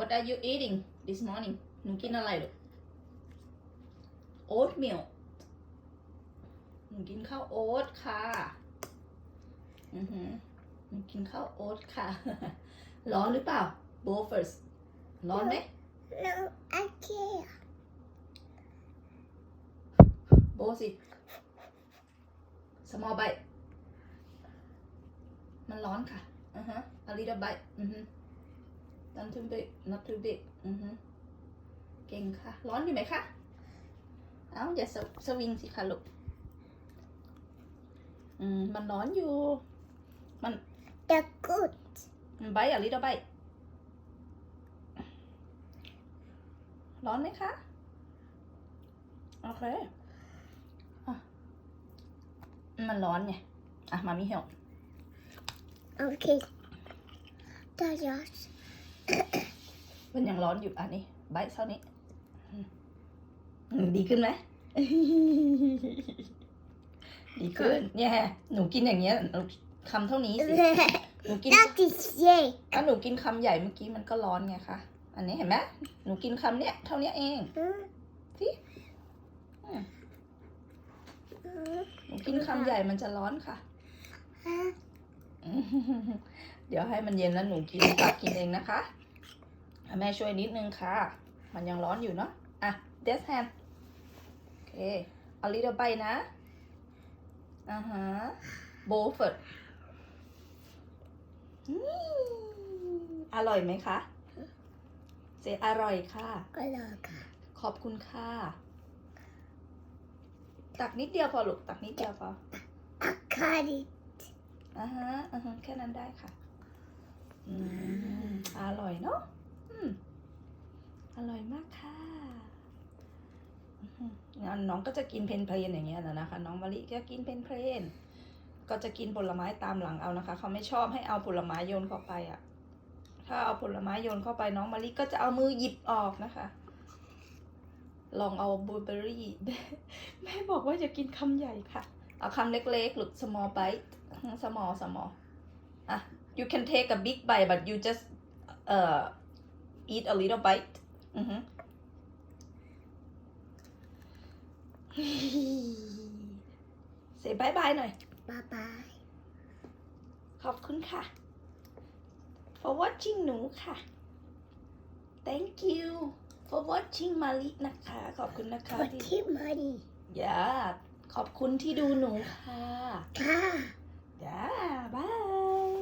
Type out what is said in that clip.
What are you eating this morning หนูกินอะไรลูก oatmeal หนูกินข้าวโอ๊ตค่ะ อือหือหนูกินข้าวโอ๊ตค่ะ ร้อนหรือเปล่า Go first ร้อนไหม No, I can't. โบสิ small bite มันร้อนค่ะ อือฮะ a little bite อือฮึ not too big not too big อือฮึเก่งค่ะ ร้อนอยู่ไหมคะเอ้าอย่าสวสวิงสิคะลูกอืมมันร้อนอยู่ The good. มัน bite a little bite ร้อนไหมคะ โอเคอะมันร้อนไงอะมามีเหี่ยว Okay. That's yours. มันยังร้อนอยู่อันนี้ใบเท่านี้อืมอืมดีขึ้นไหมดีขึ้นเนี่ยหนูกินอย่างเงี้ยหนูคำเท่านี้สิหนูกิน That is yay. ถ้าหนูกินคำใหญ่เมื่อกี้มันก็ร้อนไงคะอันนี้เห็นไหมหนูกินคำเนี้ยเท่านี้เองหนูกินคำใหญ่มันจะร้อนค่ะ เดี๋ยวให้มันเย็นแล้วหนูกินตักกินเองนะคะอะ แม่ช่วยนิดนึงค่ะ มันยังร้อนอยู่เนาะ อะ this hand โอเค a little bite นะ อ่าฮะ bowl first อืมอร่อยไหมคะ เจอร่อยค่ะ Alaga. ขอบคุณค่ะ ตักนิดเดียวพอลูก ตักนิดเดียวพอ Akari. อ่าฮะ อ่าฮะ แค่นั้นได้ค่ะ อืม อร่อยเนาะอืมอ ร่อยมากค่ะงานน้องก็จะกินเพนเพลนอย่างเงี้ยนะนะคะ น้องมะลิก็กินเพนเพลนก็จะกินผลไม้ตามหลังเอานะคะ เขาไม่ชอบให้เอาผลไม้โยนเข้าไปอะ่ะ ถ้าเอาผลไม้โยนเข้าไปน้องมะลิก็จะเอามือหยิบออกนะคะ ลองเอาบลูเบอร์รี่แม่บอกว่าจะกินคำใหญ่ค่ะ เอาคำเล็กๆหรือ small bite small small อะ you can take a big bite but you just uh eat a little bite อือฮึ say bye bye หน่อย Bye bye. ขอบคุณค่ะ for watching หนูค่ะ thank you for watching มาลินะคะ ขอบคุณนะคะ Put ที่ it money. อย่าขอบคุณที่ดูหนูค่ะ Ka. จ้าบาย